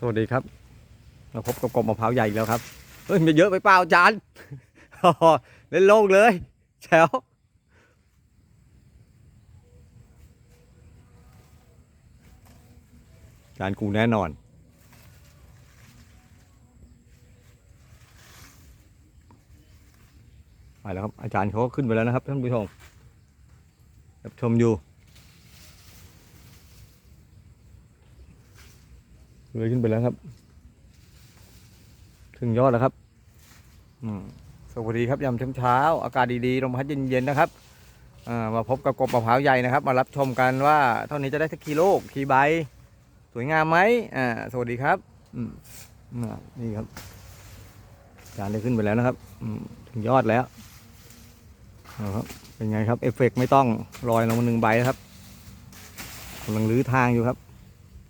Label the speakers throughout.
Speaker 1: สวัสดีครับ เราพบกับกบมะพร้าวใหญ่แล้วครับ เฮ้ยมันเยอะไปเปล่าอาจารย์เล่นโล่งเลยแฉวอาจารย์กูแน่นอน ไปแล้วครับ อาจารย์เขาก็ขึ้นไปแล้วนะครับท่านผู้ชมรับชมอยู่ เลยขึ้นไปแล้วครับ ถึงยอดแล้วครับสวัสดีครับยามเช้าๆอากาศดีๆลมพัดเย็นๆนะครับมาพบกับกบมะพร้าวใหญ่นะครับ มารับชมกันว่าเท่านี้จะได้สักกี่ลูกกี่ใบสวยงามไหมอ่าสวัสดีครับนี่ครับอาจารย์ได้ขึ้นไปแล้วนะครับถึงยอดแล้วเอาครับเป็นไงครับเอฟเฟกต์ไม่ต้องลอยลงมาหนึ่งใบนะครับกำลังรื้อทางอยู่ครับ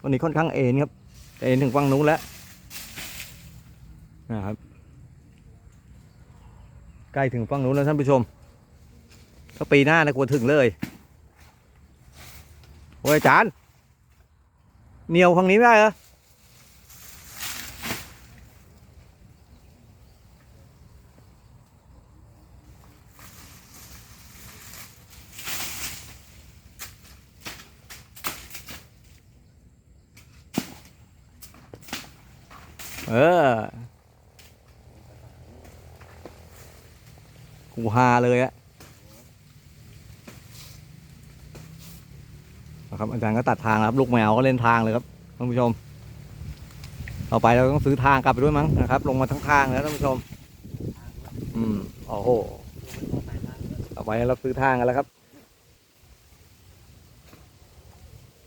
Speaker 1: วันนี้ค่อนข้างเอ็นครับ เอ็นถึงฝั่งนู้นแล้วนะครับ ใกล้ถึงฝั่งนู้นแล้วท่านผู้ชมถ้าปีหน้านะกลัวถึงเลยโอ้ยอาจารย์เหนียวฝั่งนี้ไม่ได้เหรอ เออ กูฮาเลยอะครับอาจารย์ก็ตัดทางครับ ลูกแมวก็เล่นทางเลยครับท่านผู้ชม ต่อไปเราต้องซื้อทางกลับไปด้วยมั้งนะครับ ลงมาทั้งทางแล้วท่านผู้ชม อืมโอ้โหต่อไปเราซื้อทางกันแล้วครับ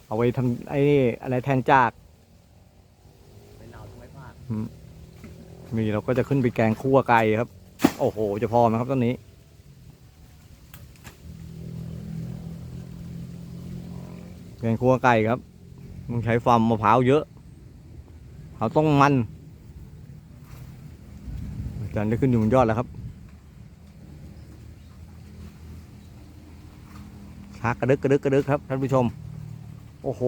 Speaker 1: เอาไว้ทำไอ้นี่อะไรแทนจาก
Speaker 2: เป็นเราทำไมี
Speaker 1: เราก็จะขึ้นไปแกงคั่วไก่ครับ โอ้โห จะพอไหมครับต้นนี้ แกงคั่วไก่ครับต้องใช้ฟาร์มมะพร้าวเยอะเขาต้องมันอาจารย์ได้ขึ้นอยู่บนยอดแล้วครับชักกระดึกกระดึกกระดึกครับท่านผู้ชม โอ้โห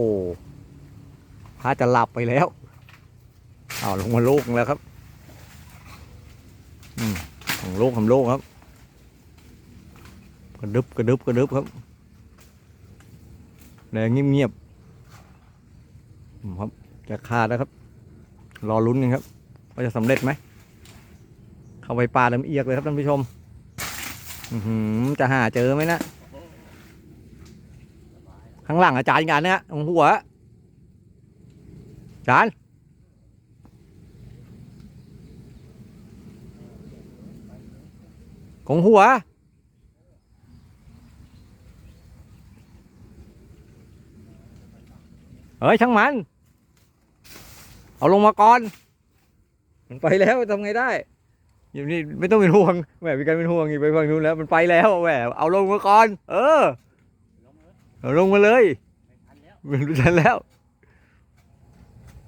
Speaker 1: พระจะหลับไปแล้ว เอาลงมาลูกแล้วครับ อืมของโลกทำโลกครับ กระดึบกระดึบกระดึบครับแดงเงียบๆอืมครับ จะขาดแล้วครับ รอลุ้นกันครับ ว่าจะสำเร็จไหม เข้าไปป่าเดิมเอียกเลยครับท่านผู้ชมอือหือจะหาเจอไหมนะ ข้างหลังอาจารย์กันเนี่ยตรงหัวอาจารย์ ของหัว เฮ้ยช่างมัน เอาลงมาก่อน มันไปแล้วทำไงได้อย่างนี้ไม่ต้องเป็นห่วงแหมมีการเป็นห่วงอีกไปฝั่งนู้นแล้วมันไปแล้วแหมเอาลงมาก่อน เออ
Speaker 2: ลงมือ
Speaker 1: เอาลงมาเลย
Speaker 2: ไม่ทันแล้ว
Speaker 1: ไม่รู้ทันแล้ว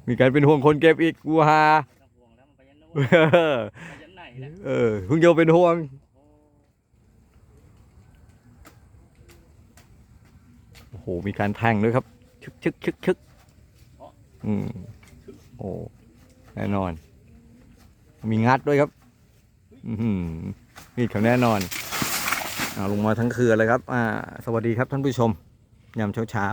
Speaker 1: มีการเป็นห่วงคนเก็บอีกกูฮา
Speaker 2: ไม่ต้องห่วงแล้วมันไปยันนู้น
Speaker 1: เออ
Speaker 2: ไปยันไหนแล้ว
Speaker 1: เออเพิ่งจะเป็นห่วง
Speaker 2: โอ้
Speaker 1: โหมีการแทงด้วยครับ ชึกชึกชึกชึกอืมโอ้แน่นอน มีงัดด้วยครับ อือหือนี่เขาแน่นอนเอาลงมาทั้งคืนเลยครับ อ่า สวัสดีครับท่านผู้ชมยามเช้าเช้า